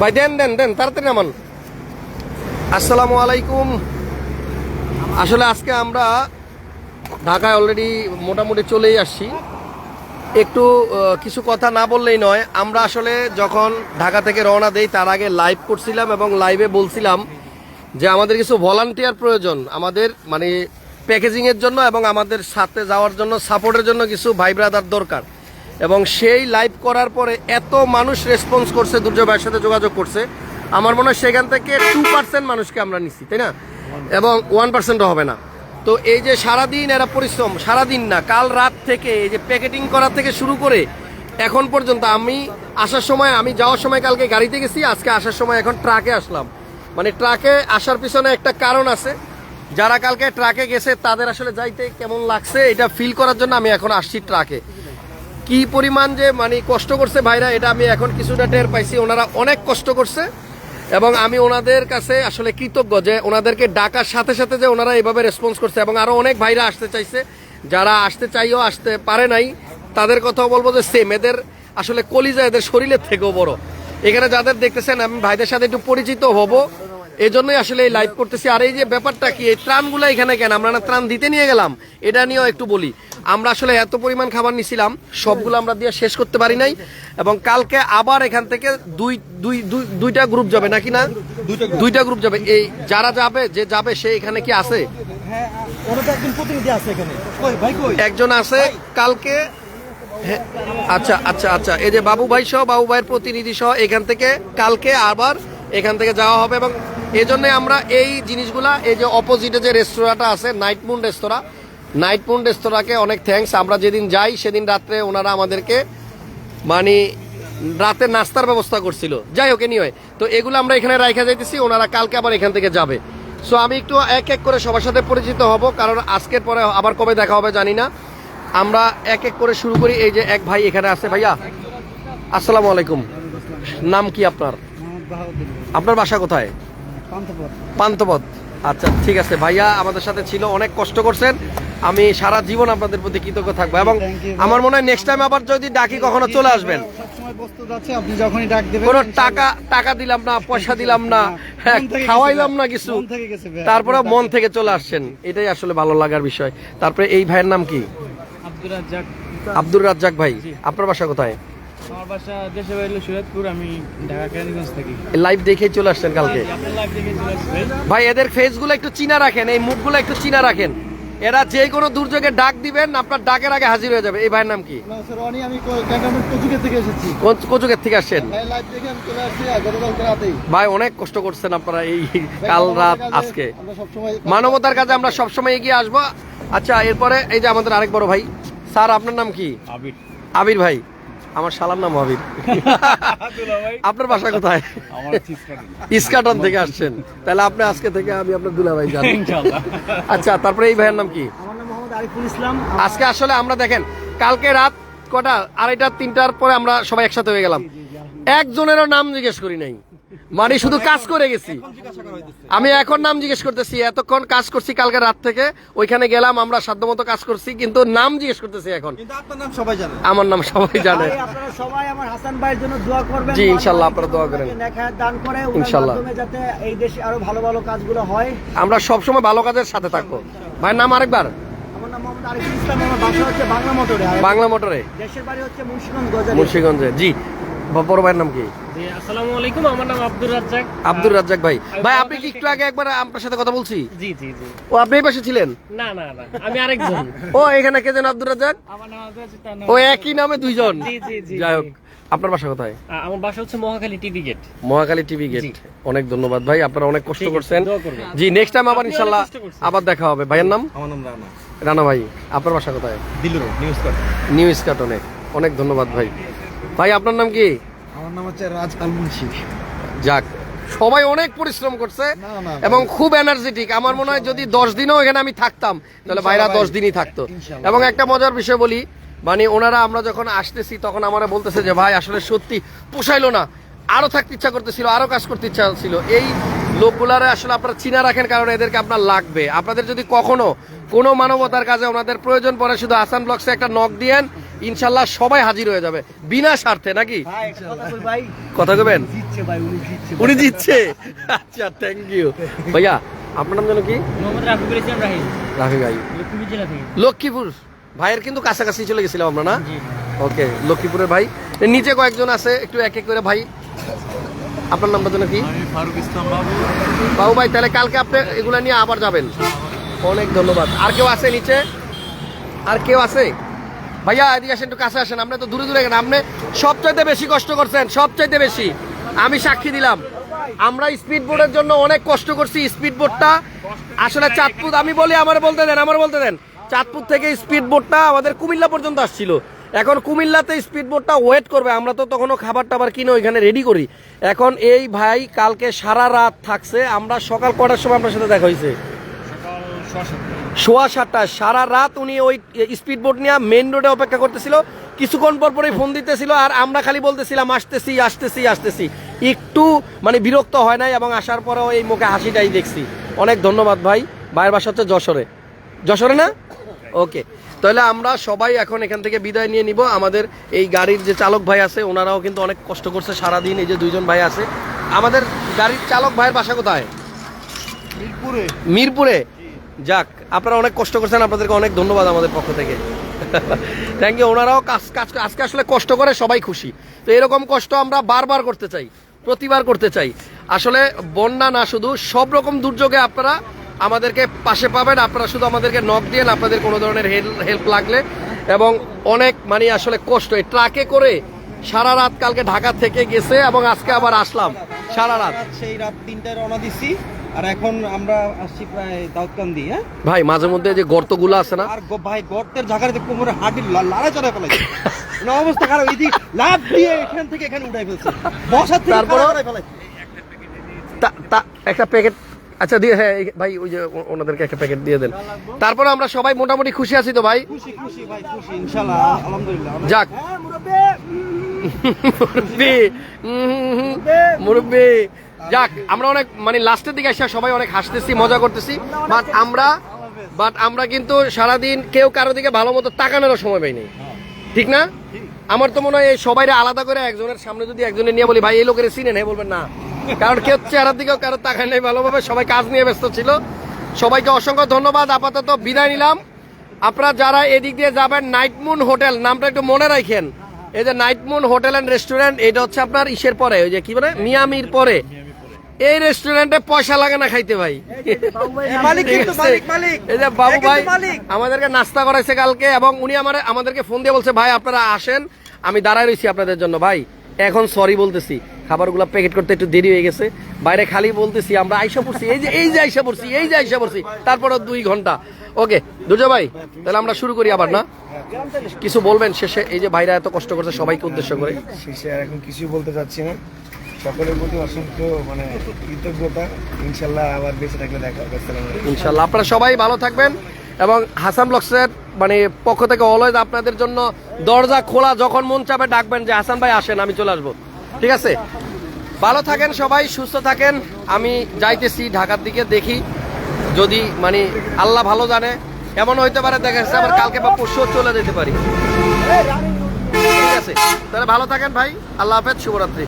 ভাই, দেন দেন দেন, তাড়াতাড়ি নামান। আসসালামু আলাইকুম। আসলে আজকে আমরা ঢাকায় অলরেডি মোটামুটি চলেই আসছি। একটু কিছু কথা না বললেই নয়। আমরা আসলে যখন ঢাকা থেকে রওনা দেই, তার আগে লাইভ করছিলাম এবং লাইভে বলছিলাম যে আমাদের কিছু ভলান্টিয়ার প্রয়োজন। আমাদের মানে প্যাকেজিংয়ের জন্য এবং আমাদের সাথে যাওয়ার জন্য সাপোর্টের জন্য কিছু ভাই ব্রাদার দরকার। এবং সেই লাইভ করার পরে এত মানুষ রেসপন্স করছে, দুর্জয় ভাইয়ের সাথে যোগাযোগ করছে। আমার মনে হয় সেখান থেকে টু পার্সেন্ট মানুষকে আমরা নিচ্ছি তাই না? এবং ওয়ান পার্সেন্টও হবে না। তো এই যে সারাদিন এরা পরিশ্রম, সারাদিন না, কাল রাত থেকে এই যে প্যাকেটিং করা থেকে শুরু করে এখন পর্যন্ত আমি আসার সময়, আমি যাওয়ার সময় কালকে গাড়িতে গেছি, আজকে আসার সময় এখন ট্রাকে আসলাম। মানে ট্রাকে আসার পিছনে একটা কারণ আছে, যারা কালকে ট্রাকে গেছে, তাদের আসলে যাইতে কেমন লাগছে, এটা ফিল করার জন্য আমি এখন আসছি ট্রাকে কি পরিমাণ যে মানে কষ্ট করছে ভাইরা, এটা আমি এখন কিছুটা টের পাইছি। ওনারা অনেক কষ্ট করছে এবং আমি ওনাদের কাছে আসলে কৃতজ্ঞ যে ওনাদেরকে ডাকার সাথে সাথে যে ওনারা এভাবে রেসপন্স করছে এবং আরও অনেক ভাইরা আসতে চাইছে। যারা আসতে চাইও আসতে পারে নাই, তাদের কথাও বলব যে সেম এদের আসলে কলিজা এদের শরীরের থেকেও বড়। এখানে যাদের দেখতেছেন, আমি ভাইদের সাথে একটু পরিচিত হব। এই জন্যই আসলে এই লাইভ করতেছি। আর এই যে ব্যাপারটা কি এই ত্রাণগুলো এখানে কেন? আমরা না ত্রাণ দিতে নিয়ে গেলাম। এটা নিয়েও একটু বলি। আমরা আসলে এত পরিমাণ খাবার নিছিলাম সবগুলো আমরা দিয়ে শেষ করতে পারি নাই। এবং কালকে আবার এখান থেকে দুই দুই দুই- দুইটা গ্রুপ যাবে নাকি না? দুইটা গ্রুপ যাবে। এই যারা যাবে যে যাবে সে এখানে কি আছে? হ্যাঁ একজন আছে ভাই একজন আছে কালকে হ্যাঁ, আচ্ছা আচ্ছা আচ্ছা। এই যে বাবু ভাই সহ বাবু ভাইয়ের প্রতিনিধি সহ এখান থেকে কালকে আবার এখান থেকে যাওয়া হবে এবং এই জন্য আমরা এই জিনিসগুলা এই যে অপোজিটে যে রেস্তোরাঁটা আছে night moon restaurant night moon রেস্তোরাঁকে অনেক থ্যাঙ্কস আমরা যেদিন যাই সেদিন রাত্রে ওনারা আমাদেরকে মানে রাতে নাস্তার ব্যবস্থা করছিল। যাই হোক নিয়ে তো এগুলো আমরা এখানে রাখা যাইতেছি ওনারা কালকে আবার এখান থেকে যাবে। সো আমি একটু এক এক করে সবার সাথে পরিচিত হব কারণ আজকের পরে আবার কবে দেখা হবে জানি না। আমরা এক এক করে শুরু করি এই যে এক ভাই এখানে আছে। ভাইয়া আসসালামু আলাইকুম। নাম কি আপনার? আপনার বাসা কোথায়? পান্তপদ আচ্ছা ঠিক আছে। ভাইয়া আমাদের সাথে ছিল অনেক কষ্ট করছেন। আমি সারা জীবন আপনাদের প্রতি কৃতজ্ঞ থাকব এবং আমার মনে হয় নেক্সট টাইম আবার যদি ডাকি কখনো চলে আসবেন। কোনো টাকা টাকা দিলাম না পয়সা দিলাম না। হ্যাঁ, খাওয়াইলাম না কিছু। তারপরে মন থেকে চলে আসছেন। এটাই আসলে ভালো লাগার বিষয়। তারপরে এই ভাইয়ের নাম কি? আব্দুল রাজ্জাক। আব্দুর রাজ্জাক ভাই। আপনার বাসা কোথায়? আমার বাসা দেশে বাড়ি সুরাতপুর আমি ঢাকা কেরানীগঞ্জ থাকি। লাইভ দেখেই চলে আসছেন কালকে? লাইভ দেখে চলে আসবে ভাই এদের ফেসগুলো একটু চিনা রাখেন এই মুখগুলো একটু চিনা রাখেন। এরা যে কোনো দুর্যোগে ডাক দিবেন আপনার ডাকের আগে হাজির হয়ে যাবে। এই ভাইয়ের নাম কি? না, আমি কো- থেকে এসেছি। কোন- কচুকের থেকে আসছেন? ভাই দেখে অনেক কষ্ট করছেন আপনারা এই কাল রাত আজকে। মানবতার কাজে আমরা সবসময় এগিয়ে আসব। আচ্ছা এরপরে এই যে আমাদের আরেক বড় ভাই। স্যার আপনার নাম কি? আবির। আবির ভাই আমার শালার নাম হাবিব। আপনার বাসা কোথায়? ইস্কাটন থেকে আসছেন। তাহলে আপনি আজকে থেকে আমি আপনার দুলা ভাই জানি আচ্ছা তারপরে এই ভাইয়ের নাম কি? আমার নাম মোহাম্মদ আরিফুল ইসলাম। আজকে আসলে আমরা দেখেন কালকে রাত কটা? আড়াইটা তিনটার পরে আমরা সবাই একসাথে হয়ে গেলাম। একজনেরও নাম জিজ্ঞেস করি নাই। মানে শুধু কাজ করে গেছি। আমি এখন নাম জিজ্ঞেস করতেছি এতক্ষণ কাজ করছি কালকে রাত থেকে ওইখানে গেলাম আমরা সাধ্যমতো কাজ করছি কিন্তু নাম জিজ্ঞেস করতেছি এখন। আমার নাম সবাই জানে। সবাই আমার হাসান ভাইয়ের জন্য দোয়া করবেন জি, ইনশাআল্লাহ, আপনারা দোয়া করেন। নেখায়াত দান করে ওনার যাতে এই দেশে আরও ভালো ভালো কাজগুলো হয়। আমরা সবসময় ভালো কাজের সাথে থাকব। ভাইয়ের নাম আরেকবার। বাংলা মোটরে। বাংলা মোটরে। দেশের বাড়ি হচ্ছে মুন্সিগঞ্জ মুন্সিগঞ্জে জি। বড় ভাইয়ের নাম কি? আসসালামু আলাইকুম আমার নাম আব্দুল রাজ্জাক। আব্দুর রাজ্জাক ভাই। ভাই আপনি কি একটু আগে একবার আপনার সাথে কথা বলছি? জি জি জি। ও আপনি এই পাশে ছিলেন? না না না আমি আরেকজন। ও এখানে কে যেন আব্দুর রাজ্জাক? আমার নাম আব্দুল রাজ্জাক ও একই নামে দুইজন। জি জি জি যাই হোক আপনার বাসা কোথায়? আমার বাসা হচ্ছে Mohakhali TV gate. Mohakhali TV gate. অনেক ধন্যবাদ ভাই আপনারা অনেক কষ্ট করছেন। জি নেক্সট টাইম আবার করছেন। আবার দেখা হবে। ভাইয়ের নাম? আমার নাম রানা। রানা ভাই আপনার বাসা কোথায়? দিলুর নিউজ কর নিউ স্কাটনে। অনেক ধন্যবাদ ভাই। ভাই আপনার নাম কি? আমার নাম হচ্ছে রাজ আল মুন্সি। যাক সবাই অনেক পরিশ্রম করছে এবং খুব এনার্জেটিক আমার মনে হয় যদি দশ দিনও এখানে আমি থাকতাম তাহলে ভাইরা দশ দিনই থাকতো। এবং একটা মজার বিষয় বলি মানে ওনারা আমরা যখন আসতেছি তখন আমারা বলতেছে যে ভাই আসলে সত্যি পোষাইলো না। আরও থাকতে ইচ্ছা করতেছিল আরও কাজ করতে ইচ্ছা ছিল। এই লোকগুলারে আসলে আপনারা চিনা রাখেন কারণ এদেরকে আপনার লাগবে। আপনাদের যদি কখনো কোনো মানবতার কাজে ওনাদের প্রয়োজন পড়ে শুধু আসান ব্লগসে একটা নক দিয়েন ইনশাল্লাহ সবাই হাজির হয়ে যাবে। বিনা স্বার্থে নাকি? কথা কই কবেন? উনি জিতছে আচ্ছা থ্যাংক ইউ ভাইয়া আপনার নাম যেন কি? রাফি ভাই। লক্ষ্মীপুর ভাইয়ের কিন্তু কাছাকাছি চলে গেছিলাম আমরা না? ওকে লক্ষ্মীপুরের ভাই। নিচে কয়েকজন আছে একটু এক এক করে ভাই। আপনার নামটা যেন কি? ফারুক ইসলাম বাবু। বাবু ভাই তাহলে কালকে আপনি এগুলা নিয়ে আবার যাবেন। অনেক ধন্যবাদ। আর কেউ আছে নিচে? আর কেউ আছে? ভাইয়া, এদিকে আসেন, একটু কাছে আসেন আপনি তো দূরে দূরে গেলেন আপনি সবচাইতে বেশি কষ্ট করছেন, সবচাইতে বেশি। আমি সাক্ষী দিলাম। আমরা স্পিড বোর্ডের জন্য অনেক কষ্ট করছি স্পিড বোর্ডটা আসলে চাঁদপুর, আমি বলি, আমার বলতে দেন, আমার বলতে দেন। চাঁদপুর থেকে স্পিড বোর্ডটা আমাদের কুমিল্লা পর্যন্ত আসছিল। এখন কুমিল্লাতে স্পিড বোর্ডটা ওয়েট করবে, আমরা তো তখনও খাবার টাবার কিনে ওইখানে রেডি করি। এখন এই ভাই কালকে সারা রাত থাকছে, আমরা সকাল কটার সময় আপনার সাথে দেখা হয়েছে? সোয়া সাতটায় সারা রাত উনি ওই স্পিড বোট নিয়ে মেন রোডে অপেক্ষা করতেছিল। কিছুক্ষণ পর পরই ফোন দিতেছিল আর আমরা খালি বলতেছিলাম আসতেছি আসতেছি আসতেছি। একটু মানে বিরক্ত হয় নাই এবং আসার পরেও এই মুখে হাসিটাই দেখছি। অনেক ধন্যবাদ ভাই। ভাইয়ের বাসা হচ্ছে যশোরে। যশোরে না? ওকে। তাহলে আমরা সবাই এখন এখান থেকে বিদায় নিয়ে নিব। আমাদের এই গাড়ির যে চালক ভাই আছে ওনারাও কিন্তু অনেক কষ্ট করছে সারাদিন এই যে দুইজন ভাই আছে। আমাদের গাড়ির চালক ভাইয়ের বাসা কোথায়? মিরপুরে। মিরপুরে। যাক, আপনারা অনেক কষ্ট করছেন, আপনাদেরকে অনেক ধন্যবাদ আমাদের পক্ষ থেকে। থ্যাংক ইউ ওনারাও কাজ কাজ, আজকে আসলে কষ্ট করে সবাই খুশি। তো এরকম কষ্ট আমরা বারবার করতে চাই, প্রতিবার করতে চাই। আসলে বন্যা না শুধু, সব রকম দুর্যোগে আপনারা আমাদেরকে পাশে পাবেন, আপনারা শুধু আমাদেরকে নক দিয়েন আপনাদের কোনো ধরনের হেল্প লাগলে। এবং অনেক মানে আসলে কষ্ট, এই ট্রাকে করে সারা রাত কালকে ঢাকা থেকে গেছে এবং আজকে আবার আসলাম সারা রাত, সেই রাত তিনটায় রওনা দিছি। আর এখন আমরা আসছি প্রায় দাউদকান্দি হ্যাঁ? ভাই মাঝে মধ্যে যে গর্তগুলো আছে না? আর গ- ভাই গর্তের কোমরে হাঁটি লাড়া চড়া ফেলাইছে না অবস্থা খারাপ এদিক লাভ দিয়ে এখান থেকে এখানে উঠাই ফেলছে। বসার থেকে তারপরও? খাড়া ফেলাইছে। তা তা একটা প্যাকেট আচ্ছা দিয়ে হ্যাঁ এই- ভাই ওই যে ও- ওনাদেরকে একটা প্যাকেট দিয়ে দেন। তারপরে আমরা সবাই মোটামুটি খুশি আছি তো ভাই? খুশি খুশি ভাই খুশি ইনশাল্লাহ আলহামদুলিল্লাহ। যাক। হ্যাঁ, মুরব্বি। মুরব্বি। যাক, আমরা অনেক মানে লাস্টের দিকে এসে সবাই অনেক হাসতেছি, মজা করতেছি। বাট আমরা বাট আমরা কিন্তু সারাদিন কেউ কারও দিকে ভালো মতো তাকানোর সময় পাইনি। ঠিক না? আমার তো মনে হয় এই সবাইরে আলাদা করে একজনের সামনে যদি একজনের নিয়ে বলি, ভাই, এই লোকের চিনে নেই, বলবেন না। কারণ কেউ চেহারার দিকেও কারও তাকায় নেই। ভালোভাবে সবাই কাজ নিয়ে ব্যস্ত ছিল। সবাইকে অসংখ্য ধন্যবাদ। আপাতত বিদায় নিলাম। আপনারা যারা এদিক দিয়ে যাবেন নাইটমুন হোটেল নামটা একটু মনে রাখেন। এই যে নাইটমুন হোটেল অ্যান্ড রেস্টুরেন্ট এটা হচ্ছে আপনার ইসের পরে, ওই যে কি বলে? মিয়ামির পরে। এই রেস্টুরেন্টে পয়সা লাগে না খাইতে ভাই। এই মালিক ঠিক কিন্তু আছে? মালিক মালিক। এই যে বাবু ভাই আমাদেরকে নাস্তা করাইছে কালকে এবং উনি আমার আমাদেরকে ফোন দিয়ে বলছে ভাই আপনারা আসেন আমি দাঁড়ায় রয়েছি আপনাদের জন্য ভাই। এখন সরি বলতেছি। খাবারগুলো প্যাকেট করতে একটু দেরি হয়ে গেছে। বাইরে খালি বলতেছি আমরা আইসা পড়ছি। এই যে এই যে আইসা পড়ছি এই যে আইসা পড়ছি। তারপরে দুই ঘণ্টা। ওকে দুজো ভাই তাহলে আমরা শুরু করি আবার না? কিছু বলবেন শেষে? এই যে ভাইরা এত কষ্ট করছে সবাইকে উদ্দেশ্য করে। শেষে এখন কিছুই বলতে চাচ্ছি না। সকলের প্রতি অসংখ্য মানে কৃতজ্ঞতা। ইনশাল্লাহ আবার বেঁচে থাকলে দেখা হবে। ইনশাল্লাহ। আপনারা সবাই ভালো থাকবেন এবং হাসান ব্লগসের মানে পক্ষ থেকে অলওয়েজ আপনাদের জন্য দরজা খোলা যখন মন চাপে ডাকবেন যে, হাসান ভাই আসেন, আমি চলে আসব। ঠিক আছে? ভালো থাকেন সবাই, সুস্থ থাকেন। আমি যাইতেছি ঢাকার দিকে, দেখি যদি মানে আল্লাহ ভালো জানে। এমন হইতে পারে, দেখা যাচ্ছে আবার কালকে বা পরশু চলে যেতে পারি। ঠিক আছে? তাহলে ভালো থাকেন ভাই, আল্লাহ হাফেজ, শুভরাত্রি।